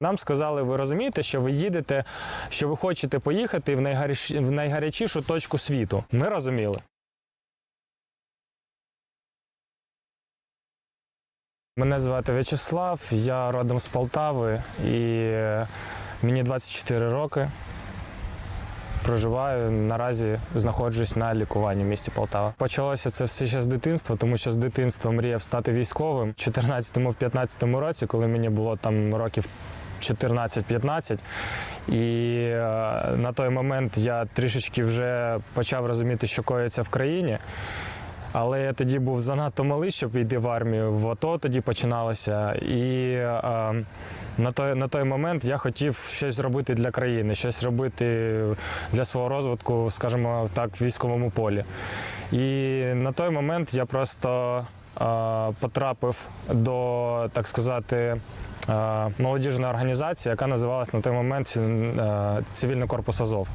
Нам сказали, ви розумієте, що ви їдете, що ви хочете поїхати в, найгаряч... в найгарячішу точку світу. Ми розуміли. Мене звати В'ячеслав, я родом з Полтави і е, мені 24 роки. Проживаю наразі знаходжусь на лікуванні в місті Полтава. Почалося це все ще з дитинства, тому що з дитинства мріяв стати військовим. У 14-15 році, коли мені було там років 14-15, і е, на той момент я трішечки вже почав розуміти, що коїться в країні. Але я тоді був занадто малий, щоб йти в армію. В АТО тоді починалося. І е, на, той, на той момент я хотів щось зробити для країни, щось робити для свого розвитку, скажімо так, в військовому полі. І на той момент я просто е, потрапив до, так сказати, е, молодіжної організації, яка називалась на той момент е, Цивільний корпус Азов.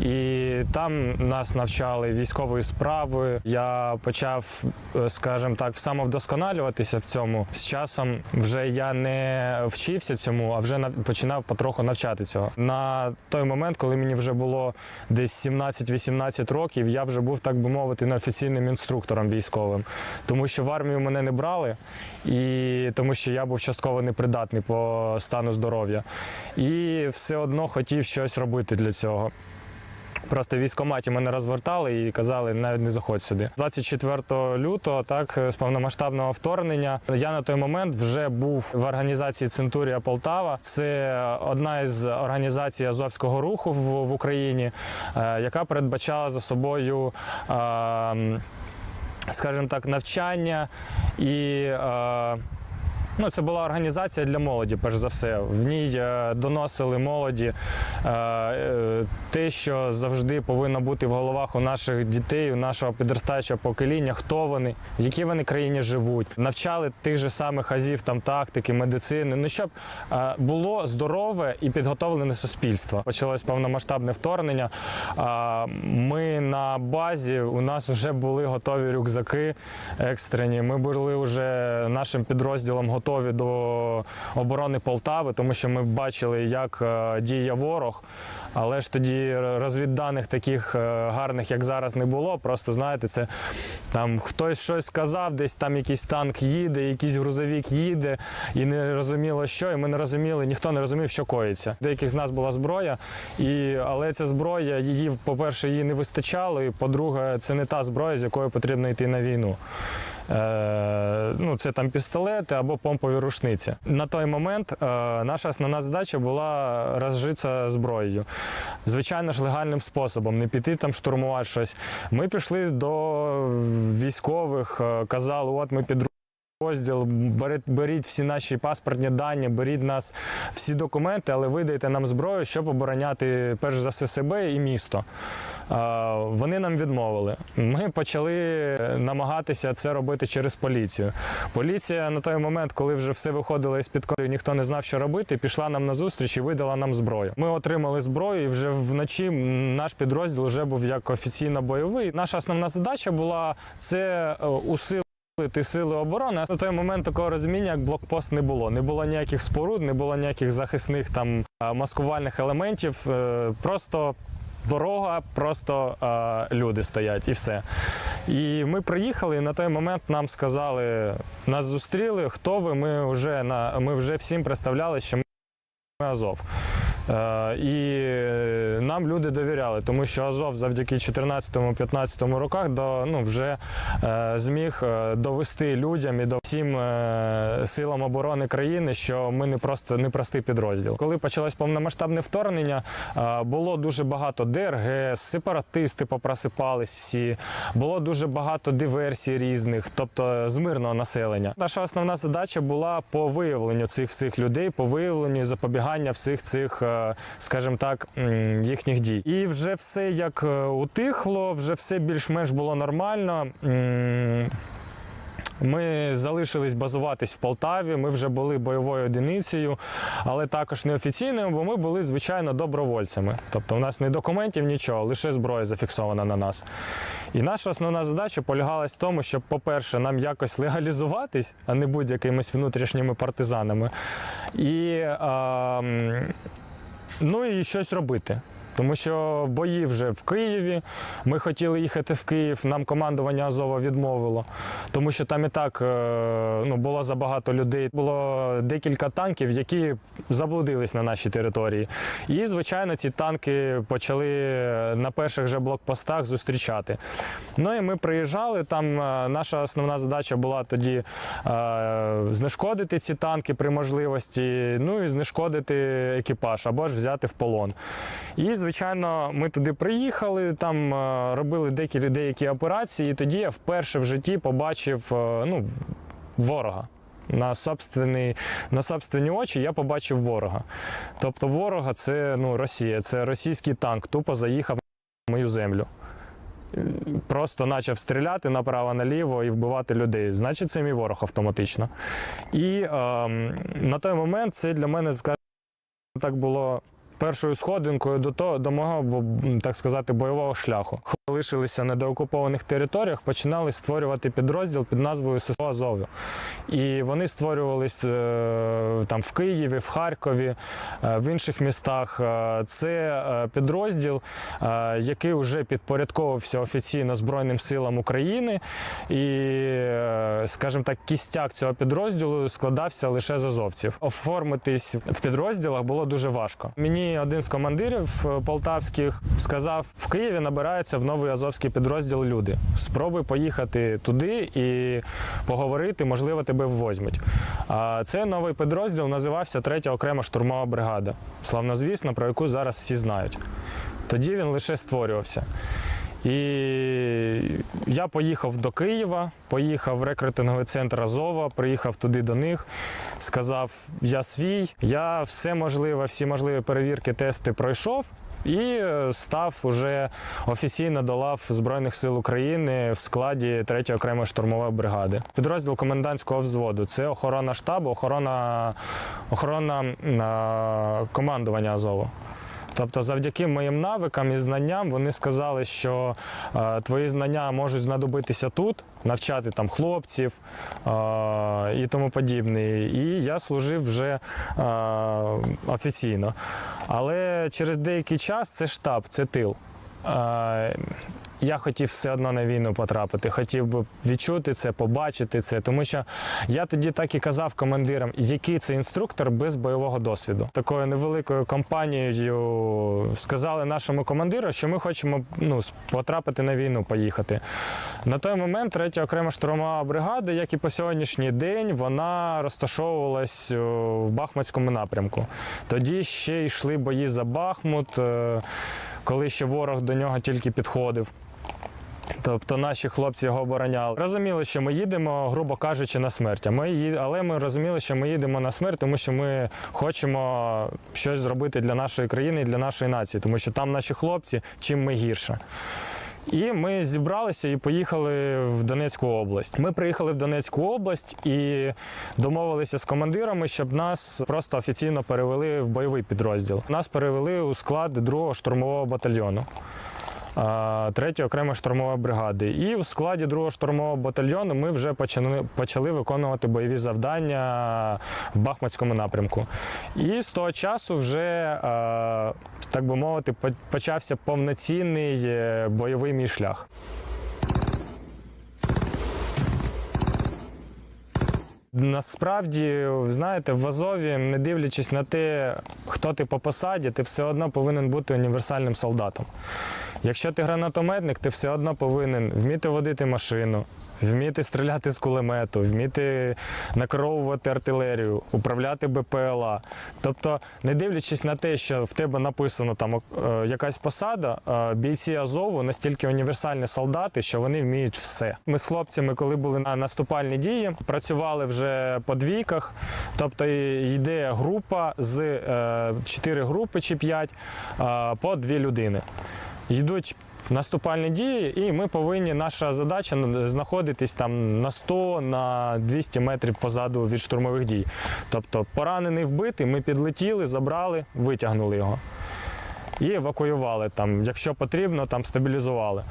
І там нас навчали військової справи. Я почав, е, скажімо так, самовдосконалюватися в цьому. З часом вже я не вчився цьому, а вже починав потроху навчати цього. На той момент, коли мені вже було десь 17-18 років, я вже був, так би мовити, неофіційним інструктором військовим, тому що в армію мене не брали, і тому що я був частково непридатний по стану здоров'я. І все одно хотів щось робити для цього. Просто в військкоматі мене розвертали і казали, навіть не заходь сюди. 24 лютого, так, з повномасштабного вторгнення, я на той момент вже був в організації Центурія Полтава. Це одна із організацій Азовського руху в, в Україні, е, яка передбачала за собою. е, Скажімо так, навчання і е, Ну, це була організація для молоді, перш за все. В ній е, доносили молоді е, е, те, що завжди повинно бути в головах у наших дітей, у нашого підростаючого покоління, хто вони, в якій вони країні живуть. Навчали тих же самих азів, там тактики, медицини. Ну щоб було здорове і підготовлене суспільство. Почалось повномасштабне вторгнення. Ми на базі у нас вже були готові рюкзаки екстрені. Ми були вже нашим підрозділом готові до оборони Полтави, тому що ми бачили, як е, діє ворог. Але ж тоді розвідданих таких е, гарних, як зараз, не було. Просто знаєте, це там хтось щось сказав, десь там якийсь танк їде, якийсь грузовик їде, і не розуміло, що, і ми не розуміли, ніхто не розумів, що коїться. Деяких з нас була зброя, і, але ця зброя, її, по-перше, її не вистачало, і по-друге, це не та зброя, з якою потрібно йти на війну. Е, ну, це там пістолети або помпові рушниці. На той момент е, наша основна задача була розжитися зброєю. Звичайно ж, легальним способом, не піти там штурмувати щось. Ми пішли до військових, е, казали, от ми під Розділ, беріть, беріть всі наші паспортні дані, беріть нас всі документи, але видайте нам зброю, щоб обороняти перш за все себе і місто. Вони нам відмовили. Ми почали намагатися це робити через поліцію. Поліція на той момент, коли вже все виходило із під контролю, ніхто не знав, що робити, пішла нам на зустріч і видала нам зброю. Ми отримали зброю, і вже вночі наш підрозділ вже був як офіційно бойовий. Наша основна задача була це е, усилити Ти сили оборони. На той момент такого розуміння, як блокпост, не було. Не було ніяких споруд, не було ніяких захисних там маскувальних елементів. Е, Просто дорога, просто люди стоять і все. І ми приїхали, і на той момент нам сказали, нас зустріли, хто ви. Ми вже на ми вже всім представляли, що ми Азов. Е, І нам люди довіряли, тому що Азов завдяки 14-15 роках до, ну, вже е, зміг е, довести людям і до всім е, силам оборони країни, що ми не просто не простий підрозділ. Коли почалось повномасштабне вторгнення, е, було дуже багато ДРГ, сепаратисти попросипались всі, було дуже багато диверсій різних, тобто з мирного населення. Наша основна задача була по виявленню цих всіх людей, по виявленню і запобігання всіх цих, е, скажімо так, їхніх дій. І вже все як е, утихло, вже все більш-менш було нормально. Ми залишились базуватись в Полтаві. Ми вже були бойовою одиницею, але також неофіційною, бо ми були звичайно добровольцями. Тобто, у нас не документів, нічого, лише зброя зафіксована на нас. І наша основна задача полягалась в тому, щоб, по-перше, нам якось легалізуватись, а не будь якимись внутрішніми партизанами. І, м, ну, і щось робити. Тому що бої вже в Києві. Ми хотіли їхати в Київ. Нам командування Азова відмовило, тому що там і так е, ну, було забагато людей. Було декілька танків, які заблудились на нашій території. І, звичайно, ці танки почали на перших же блокпостах зустрічати. Ну і ми приїжджали. Там е, наша основна задача була тоді е, знешкодити ці танки при можливості, ну і знешкодити екіпаж або ж взяти в полон. І, звичайно, ми туди приїхали, там е, робили деякі, деякі операції, і тоді я вперше в житті побачив е, ну, ворога. На собственні, на собственні очі я побачив ворога. Тобто ворога це ну, Росія, це російський танк, тупо заїхав на мою землю. Е, Просто почав стріляти направо-наліво і вбивати людей. Значить, це мій ворог автоматично. І ем, на той момент це для мене, скажімо так, було першою сходинкою до того, до мого, так сказати, бойового шляху. Лишилися на деокупованих територіях, починали створювати підрозділ під назвою ССО Азов'я. І вони створювались е, там в Києві, в Харкові, е, в інших містах. Е, Це підрозділ, який вже підпорядковувався офіційно Збройним силам України. І, скажімо так, кістяк цього підрозділу складався лише з азовців. Оформитись в підрозділах було дуже важко. Мені один з командирів е, полтавських сказав: в Києві набираються в новий азовський підрозділ люди. Спробуй поїхати туди і поговорити, можливо, тебе ввозьмуть. А цей новий підрозділ називався Третя окрема штурмова бригада. Славнозвісна, про яку зараз всі знають. Тоді він лише створювався. І я поїхав до Києва, поїхав в рекрутинговий центр Азова, приїхав туди до них, сказав: я свій, я все можливе, всі можливі перевірки, тести пройшов. І е, став уже офіційно до лав Збройних сил України в складі 3 окремої штурмової бригади. Підрозділ комендантського взводу це охорона штабу, охорона, охорона командування Азову. Тобто, завдяки моїм навикам і знанням вони сказали, що е, твої знання можуть знадобитися тут, навчати там хлопців е, і тому подібне. І я служив вже е, офіційно. Але через деякий час це штаб, це тил. Е, я хотів все одно на війну потрапити, хотів би відчути це, побачити це, тому що я тоді так і казав командирам, який це інструктор без бойового досвіду. Такою невеликою компанією сказали нашому командиру, що ми хочемо ну, потрапити на війну, поїхати. На той момент третя окрема штурмова бригада, як і по сьогоднішній день, вона розташовувалась в Бахмутському напрямку. Тоді ще йшли бої за Бахмут, е, коли ще ворог до нього тільки підходив. Тобто наші хлопці його обороняли. Розуміли, що ми їдемо, грубо кажучи, на смерть. А Ми ї- але ми розуміли, що ми їдемо на смерть, тому що ми хочемо щось зробити для нашої країни і для нашої нації, тому що там наші хлопці, чим ми гірше. І ми зібралися і поїхали в Донецьку область. Ми приїхали в Донецьку область і домовилися з командирами, щоб нас просто офіційно перевели в бойовий підрозділ. Нас перевели у склад 2-го штурмового батальйону. А, 3-ї окремої штурмової бригади. І у складі 2-го штурмового батальйону ми вже почали, почали виконувати бойові завдання в Бахмутському напрямку. І з того часу вже, так би мовити, почався повноцінний е, бойовий мій шлях. Насправді, знаєте, в Азові, не дивлячись на те, хто ти по посаді, ти все одно повинен бути універсальним солдатом. Якщо ти гранатометник, ти все одно повинен вміти водити машину, вміти стріляти з кулемету, вміти накеровувати артилерію, управляти БПЛА. Тобто, не дивлячись на те, що в тебе написано там е, якась посада, е, бійці Азову настільки універсальні солдати, що вони вміють все. Ми з хлопцями, коли були на наступальні дії, працювали вже по двійках. Тобто йде група з е, чотири групи чи п'ять е, по дві людини. Йдуть наступальні дії, і ми повинні. Наша задача знаходитись там на 100 на 200 метрів позаду від штурмових дій. Тобто поранений вбитий, ми підлетіли, забрали, витягнули його і евакуювали там, якщо потрібно, там стабілізували.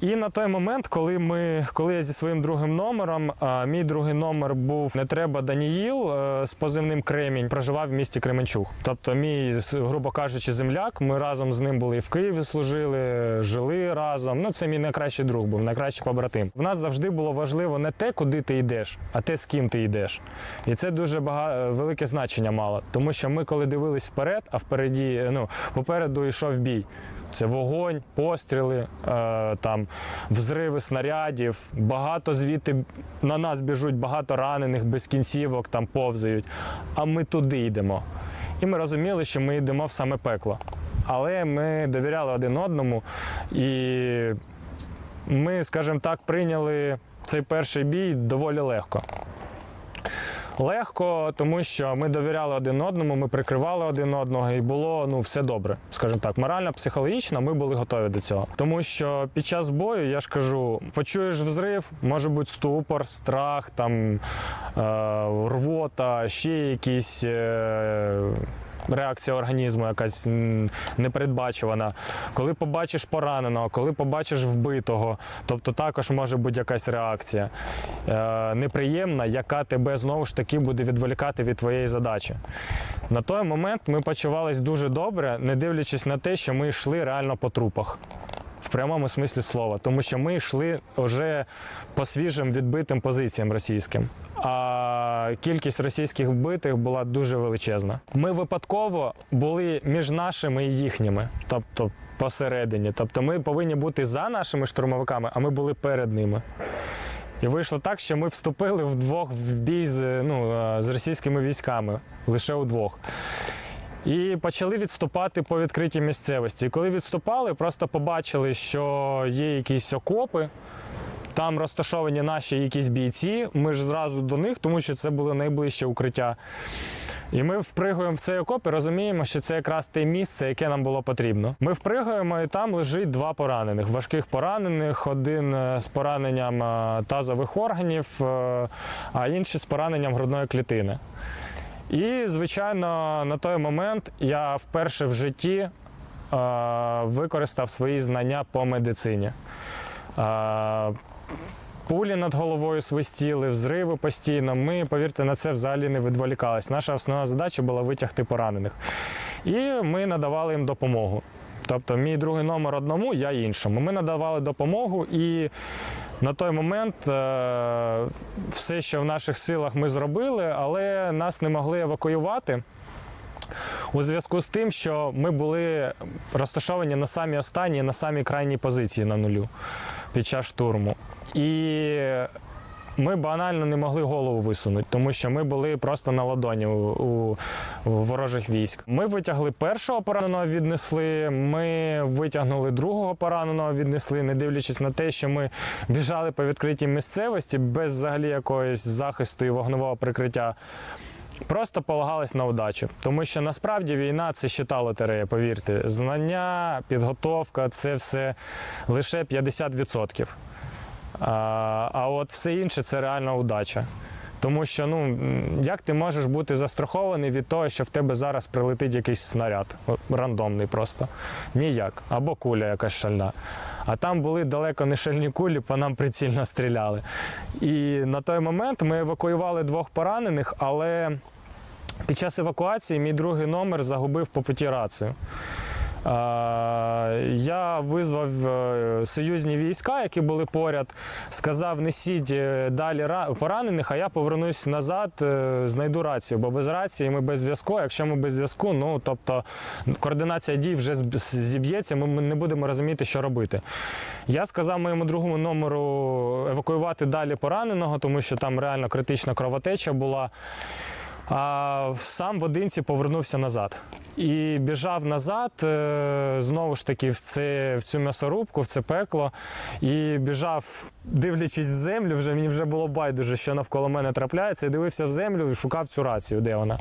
І на той момент, коли ми, коли я зі своїм другим номером, а, мій другий номер був не треба Даніїл е, з позивним Кремінь, проживав в місті Кременчуг. Тобто, мій, грубо кажучи, земляк. Ми разом з ним були і в Києві служили, жили разом. Ну, це мій найкращий друг був, найкращий побратим. В нас завжди було важливо не те, куди ти йдеш, а те, з ким ти йдеш. І це дуже бага... велике значення мало. Тому що ми, коли дивились вперед, а впереді, ну, попереду йшов бій. Це вогонь, постріли, е, там взриви снарядів. Багато звідти на нас біжуть, багато ранених, без кінцівок там повзають. А ми туди йдемо. І ми розуміли, що ми йдемо в саме пекло. Але ми довіряли один одному, і ми, скажімо так, прийняли цей перший бій доволі легко. Легко, тому що ми довіряли один одному, ми прикривали один одного, і було ну все добре. Скажімо так, морально, психологічно ми були готові до цього. Тому що під час бою я ж кажу, почуєш взрив, може бути ступор, страх, там е, рвота, ще якісь. Е, Реакція організму якась непередбачувана. Коли побачиш пораненого, коли побачиш вбитого, тобто також може бути якась реакція е, неприємна, яка тебе знову ж таки буде відволікати від твоєї задачі. На той момент ми почувалися дуже добре, не дивлячись на те, що ми йшли реально по трупах. В прямому смислі слова, тому що ми йшли вже по свіжим відбитим позиціям російським. А кількість російських вбитих була дуже величезна. Ми випадково були між нашими і їхніми, тобто посередині. Тобто ми повинні бути за нашими штурмовиками, а ми були перед ними. І вийшло так, що ми вступили вдвох в бій з, ну, з російськими військами лише удвох. І почали відступати по відкритій місцевості. І коли відступали, просто побачили, що є якісь окопи, там розташовані наші якісь бійці. Ми ж зразу до них, тому що це було найближче укриття. І ми впригуємо в цей окоп і розуміємо, що це якраз те місце, яке нам було потрібно. Ми впригуємо, і там лежить два поранених, важких поранених, один е, з пораненням е, тазових органів, е, а інший з пораненням грудної клітини. І, звичайно, на той момент я вперше в житті е, використав свої знання по медицині. Е, Пулі над головою свистіли, взриви постійно. Ми, повірте, на це взагалі не відволікались. Наша основна задача була витягти поранених. І ми надавали їм допомогу. Тобто, мій другий номер одному, я іншому. Ми надавали допомогу, і на той момент е, все, що в наших силах ми зробили, але нас не могли евакуювати. У зв'язку з тим, що ми були розташовані на самій останній, на самій крайній позиції на нулю під час штурму. І ми банально не могли голову висунути, тому що ми були просто на ладоні у, у, ворожих військ. Ми витягли першого пораненого, віднесли. Ми витягнули другого пораненого, віднесли, не дивлячись на те, що ми біжали по відкритій місцевості без взагалі якогось захисту і вогневого прикриття. Просто полагались на удачу, тому що насправді війна це щита лотерея, повірте. Знання, підготовка це все лише 50%. А, а от все інше це реальна удача. Тому що ну як ти можеш бути застрахований від того, що в тебе зараз прилетить якийсь снаряд, рандомний просто. Ніяк. Або куля якась шальна. А там були далеко не шальні кулі, по нам прицільно стріляли. І на той момент ми евакуювали двох поранених, але під час евакуації мій другий номер загубив по путі рацію. Е, Я визвав е, союзні війська, які були поряд, сказав, несіть е, далі поранених, а я повернусь назад, знайду рацію, бо без рації ми без зв'язку. Якщо ми без зв'язку, ну тобто координація дій вже зіб'ється, ми не будемо розуміти, що робити. Я сказав моєму другому номеру евакуювати далі пораненого, тому що там реально критична кровотеча була. А сам в одинці повернувся назад. І біжав назад, е, знову ж таки, в, це, в цю м'ясорубку, в це пекло. І біжав, дивлячись в землю, вже мені вже було байдуже, що навколо мене трапляється. І дивився в землю і шукав цю рацію, де вона.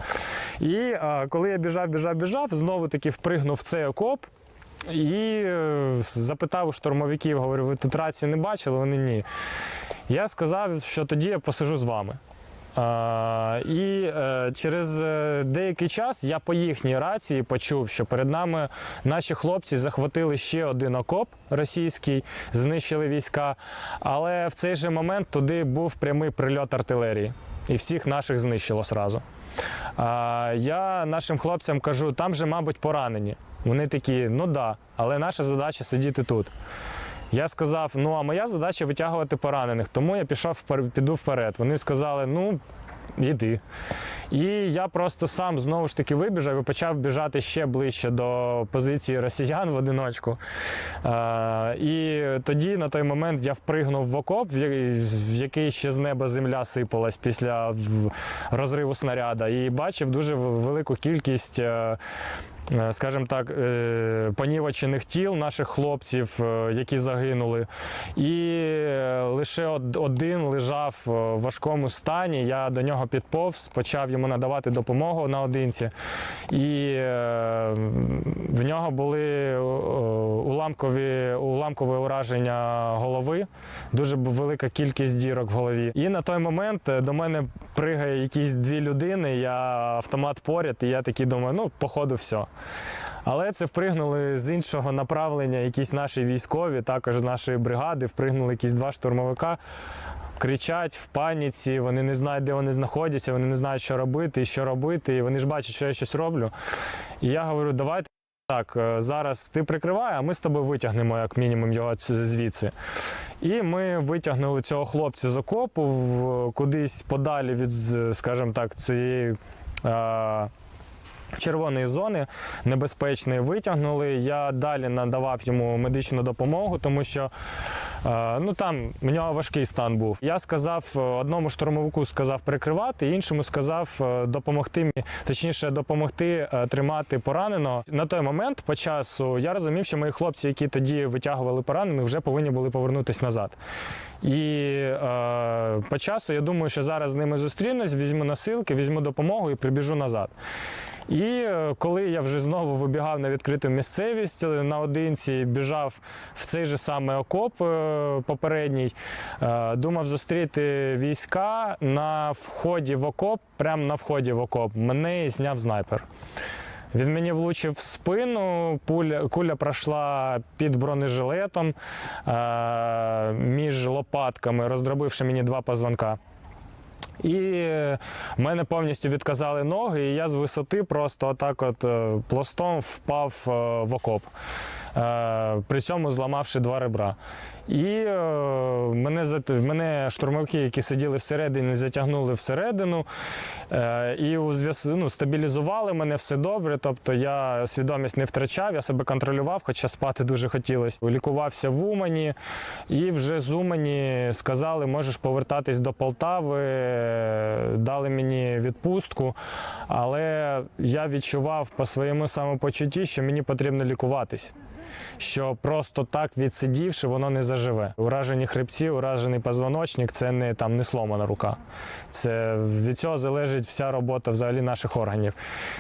І а, коли я біжав, біжав, біжав, знову таки впригнув в цей окоп. І е, запитав у штурмовиків, говорю, ви тут рацію не бачили? Вони ні. Я сказав, що тоді я посижу з вами. І е, через е, деякий час я по їхній рації почув, що перед нами наші хлопці захватили ще один окоп російський, знищили війська. Але в цей же момент туди був прямий прильот артилерії, і всіх наших знищило сразу. Я нашим хлопцям кажу, там же, мабуть, поранені. Вони такі, ну да, але наша задача сидіти тут. Я сказав, ну а моя задача витягувати поранених, тому я пішов піду вперед. Вони сказали, ну. Іди. І я просто сам знову ж таки вибіжав і почав біжати ще ближче до позиції росіян в одиночку. Е, і тоді на той момент я впригнув в окоп, в який ще з неба земля сипалась після розриву снаряда, і бачив дуже велику кількість. Е, Скажімо так, е, понівечених тіл наших хлопців, е, які загинули. І лише один лежав в важкому стані. Я до нього підповз, почав йому надавати допомогу наодинці. І в нього були уламкові, уламкове ураження голови, дуже велика кількість дірок в голові. І на той момент до мене пригає якісь дві людини, я автомат поряд, і я такий думаю, ну, походу, все. Але це впригнули з іншого направлення якісь наші військові, також з нашої бригади, впригнули якісь два штурмовика. Кричать в паніці, вони не знають, де вони знаходяться, вони не знають, що робити і що робити. І вони ж бачать, що я щось роблю. І я говорю, давайте так, е, зараз ти прикривай, а ми з тобою витягнемо як мінімум його звідси. І ми витягнули цього хлопця з окопу в- кудись подалі від, скажімо так, цієї. Червоної зони небезпечної витягнули. Я далі надавав йому медичну допомогу, тому що е, ну там в нього важкий стан був. Я сказав е, одному штурмовику сказав прикривати, іншому сказав е, допомогти точніше, допомогти тримати пораненого. На той момент по часу я розумів, що мої хлопці, які тоді витягували поранених, вже повинні були повернутися назад. І е, по часу я думаю, що зараз з ними зустрінусь, візьму носилки, візьму допомогу і прибіжу назад. І е, коли я вже знову вибігав на відкриту місцевість е, наодинці, біжав в цей же самий окоп е, попередній, думав зустріти війська на вході в окоп, прямо на вході в окоп, мене зняв снайпер. Він мені влучив в спину, пуля, куля пройшла під бронежилетом між лопатками, роздробивши мені два позвонка. І мене повністю відказали ноги, і я з висоти просто отак от е, пластом впав е, в окоп, е, при цьому зламавши два ребра. І е, мене, мене штурмовики, які сиділи всередині, затягнули всередину е, і у зв'яз- ну, стабілізували мене все добре. Тобто я свідомість не втрачав, я себе контролював, хоча спати дуже хотілося. Лікувався в Умані, і вже з Умані сказали, можеш повертатись до Полтави, е, дали мені відпустку. Але я відчував по своєму самопочутті, що мені потрібно лікуватись. Що просто так відсидівши, воно не заживе. Уражені хребці, уражений позвоночник це не там не сломана рука. Це від цього залежить вся робота взагалі наших органів.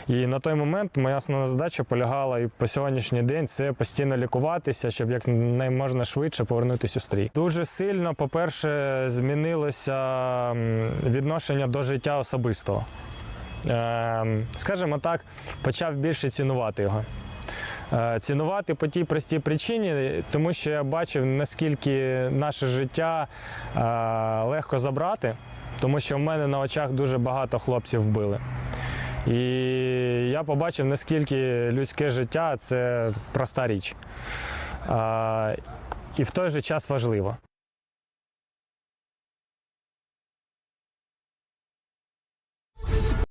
І на той момент моя основна задача полягала і по сьогоднішній день це постійно лікуватися, щоб як можна швидше повернутися у стрій. Дуже сильно, по-перше, змінилося відношення до життя особистого. Ем, Скажімо так, почав більше цінувати його. Е, Цінувати по тій простій причині, тому що я бачив, наскільки наше життя е, легко забрати, тому що в мене на очах дуже багато хлопців вбили. І я побачив, наскільки людське життя це проста річ. Е, І в той же час важливо.